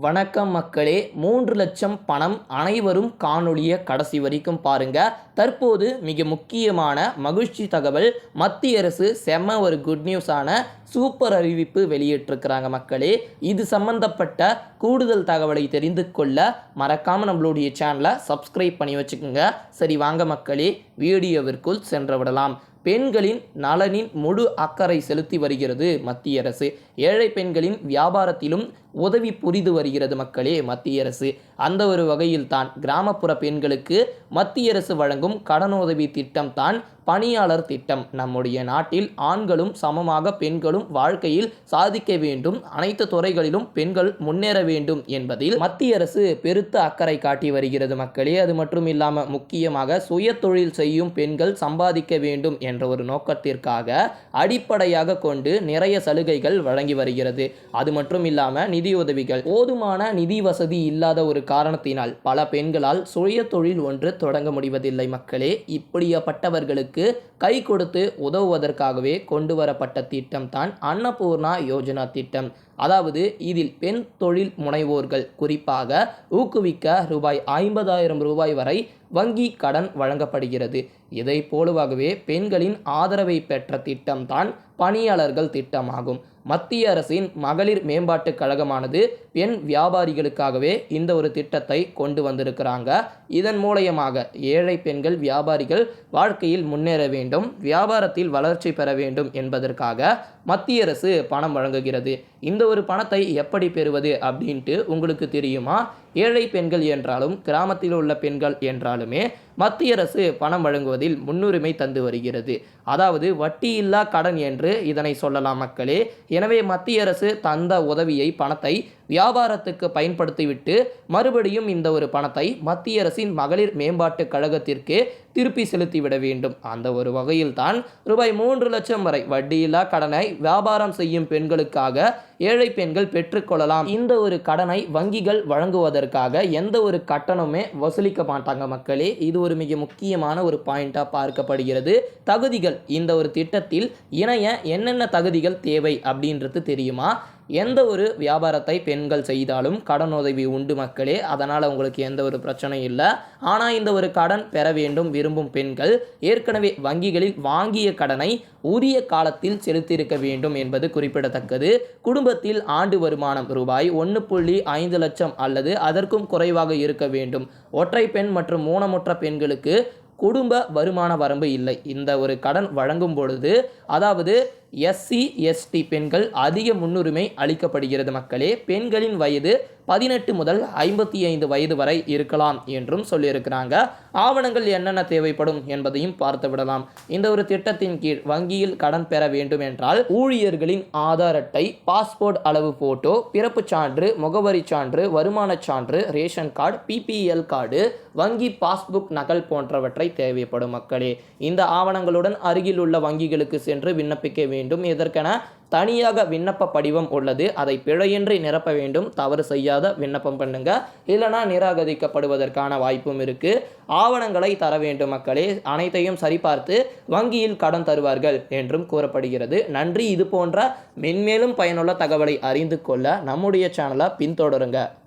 வணக்கம் மக்களே. மூன்று லட்சம் பணம் அனைவரும் காணொளியை கடைசி வரைக்கும் பாருங்க. தற்போது மிக முக்கியமான மகிழ்ச்சி தகவல் மத்திய அரசு செம்ம ஒரு குட் நியூஸான சூப்பர் அறிவிப்பு வெளியிட்டிருக்கிறாங்க மக்களே. இது சம்பந்தப்பட்ட கூடுதல் தகவலை தெரிந்து கொள்ள மறக்காமல் நம்மளுடைய சேனலை சப்ஸ்கிரைப் பண்ணி வச்சுக்கோங்க. சரி வாங்க மக்களே. வீடியோவிற்குள் சென்று விடலாம். பெண்களின் நலனின் முழு அக்கறை செலுத்தி வருகிறது மத்திய அரசு. ஏழை பெண்களின் வியாபாரத்திலும் உதவி புரிந்து வருகிறது மக்களே மத்திய அரசு. அந்த ஒரு வகையில் தான் கிராமப்புற பெண்களுக்கு மத்திய அரசு வழங்கும் கடனுதவி திட்டம் தான் பணியாளர் திட்டம். நம்முடைய நாட்டில் ஆண்களும் சமமாக பெண்களும் வாழ்க்கையில் சாதிக்க வேண்டும். அனைத்து துறைகளிலும் பெண்கள் முன்னேற வேண்டும் என்பதில் மத்திய அரசு பெருத்த அக்கறை காட்டி வருகிறது மக்களே. அது மட்டும் இல்லாமல் முக்கியமாக சுய தொழில் செய்யும் பெண்கள் சம்பாதிக்க வேண்டும் என்ற ஒரு நோக்கத்திற்காக அடிப்படையாக கொண்டு நிறைய சலுகைகள் வழங்கி வருகிறது. அது மட்டும் இல்லாமல் நிதியுதவிகள். போதுமான நிதி வசதி இல்லாத ஒரு காரணத்தினால் பல பெண்களால் சுய தொழில் ஒன்று தொடங்க முடிவதில்லை மக்களே. இப்படியப்பட்டவர்களுக்கு கை கொடுத்து உதவுவதற்காகவே கொண்டு வரப்பட்ட திட்டம் தான் அன்னபூர்ணா யோஜனா திட்டம். அதாவது இதில் பெண் தொழில் முனைவோர்கள் குறிப்பாக ஊக்குவிக்க ரூபாய் ஐம்பதாயிரம் ரூபாய் வரை வங்கி கடன் வழங்கப்படுகிறது. இதை போலுவாகவே பெண்களின் ஆதரவை பெற்ற திட்டம்தான் பணியாளர்கள் திட்டமாகும். மத்திய அரசின் மகளிர் மேம்பாட்டுக் கழகமானது பெண் வியாபாரிகளுக்காகவே இந்த ஒரு திட்டத்தை கொண்டு வந்திருக்கிறாங்க. இதன் மூலயமாக ஏழை பெண்கள் வியாபாரிகள் வாழ்க்கையில் முன்னேற வேண்டும் வியாபாரத்தில் வளர்ச்சி பெற வேண்டும் என்பதற்காக மத்திய அரசு பணம் வழங்குகிறது. இந்த ஒரு பணத்தை எப்படி பெறுவது அப்படின்ட்டு உங்களுக்கு தெரியுமா? ஏழை பெண்கள் என்றாலும் கிராமத்தில் உள்ள பெண்கள் என்றாலுமே மத்திய அரசு பணம் வழங்குவதில் முன்னுரிமை தந்து வருகிறது. அதாவது வட்டியில்லா கடன் என்று இதனை சொல்லலாம் மக்களே. எனவே மத்திய அரசு தந்த உதவியை பணத்தை வியாபாரத்துக்கு பயன்படுத்திவிட்டு மறுபடியும் இந்த ஒரு பணத்தை மத்திய அரசின் மகளிர் மேம்பாட்டு கழகத்திற்கு திருப்பி செலுத்திவிட வேண்டும். அந்த ஒரு வகையில் தான் ரூபாய் மூன்று லட்சம் வரை வட்டியில்லா கடனை வியாபாரம் செய்யும் பெண்களுக்காக ஏழை பெண்கள் பெற்றுக்கொள்ளலாம் இந்த ஒரு கடனை வங்கிகள் வழங்குவதற்காக எந்த ஒரு கட்டணமே வசூலிக்க மாட்டாங்க மக்களே. இது ஒரு மிக முக்கியமான ஒரு பாயிண்டாக பார்க்கப்படுகிறது. தகுதிகள் இந்த ஒரு திட்டத்தில் இணைய என்னென்ன தகுதிகள் தேவை அப்படின்றது தெரியுமா? எந்த ஒரு வியாபாரத்தை பெண்கள் செய்தாலும் கடன் உதவி உண்டு மக்களே. அதனால் உங்களுக்கு எந்த ஒரு பிரச்சனையும் இல்லை. ஆனால் இந்த ஒரு கடன் பெற வேண்டும் விரும்பும் பெண்கள் ஏற்கனவே வங்கிகளில் வாங்கிய கடனை உரிய காலத்தில் செலுத்தியிருக்க வேண்டும் என்பது குறிப்பிடத்தக்கது. குடும்பத்தில் ஆண்டு வருமானம் ரூபாய் ஒன்று புள்ளி ஐந்து லட்சம் அல்லது அதற்கும் குறைவாக இருக்க வேண்டும். ஒற்றை பெண் மற்றும் ஊனமுற்ற பெண்களுக்கு குடும்ப வருமான வரம்பு இல்லை. இந்த ஒரு கடன் வழங்கும் பொழுது அதாவது எஸ்சி எஸ்டி பெண்கள் அதிக முன்னுரிமை அளிக்கப்படுகிறது மக்களே. பெண்களின் வயது பதினெட்டு முதல் ஐம்பத்தி ஐந்து வயது வரை இருக்கலாம் என்றும் சொல்லியிருக்கிறாங்க. ஆவணங்கள் என்னென்ன தேவைப்படும் என்பதையும் பார்த்து விடலாம். இந்த ஒரு திட்டத்தின் கீழ் வங்கியில் கடன் பெற வேண்டும் என்றால் ஊழியர்களின் ஆதார் அட்டை பாஸ்போர்ட் அளவு போட்டோ பிறப்புச் சான்று முகவரி சான்று வருமானச் சான்று ரேஷன் கார்டு பிபிஎல் கார்டு வங்கி பாஸ்புக் நகல் போன்றவற்றை தேவைப்படும் மக்களே. இந்த ஆவணங்களுடன் அருகில் உள்ள வங்கிகளுக்கு சென்று விண்ணப்பிக்க வேண்டும். இதற்கென தனியாக விண்ணப்ப படிவம் உள்ளது. அதை பிழையின்றி நிரப்ப வேண்டும். தவறு செய்யாத விண்ணப்பம் பண்ணுங்க. இல்லைனா நிராகரிக்கப்படுவதற்கான வாய்ப்பும் இருக்கு. ஆவணங்களை தர வேண்டும் மக்களே. அனைத்தையும் சரிபார்த்து வங்கியில் கடன் தருவார்கள் என்றும் கூறப்படுகிறது. நன்றி. இது போன்ற மென்மேலும் பயனுள்ள தகவலை அறிந்து கொள்ள நம்முடைய சேனலை பின்தொடருங்க.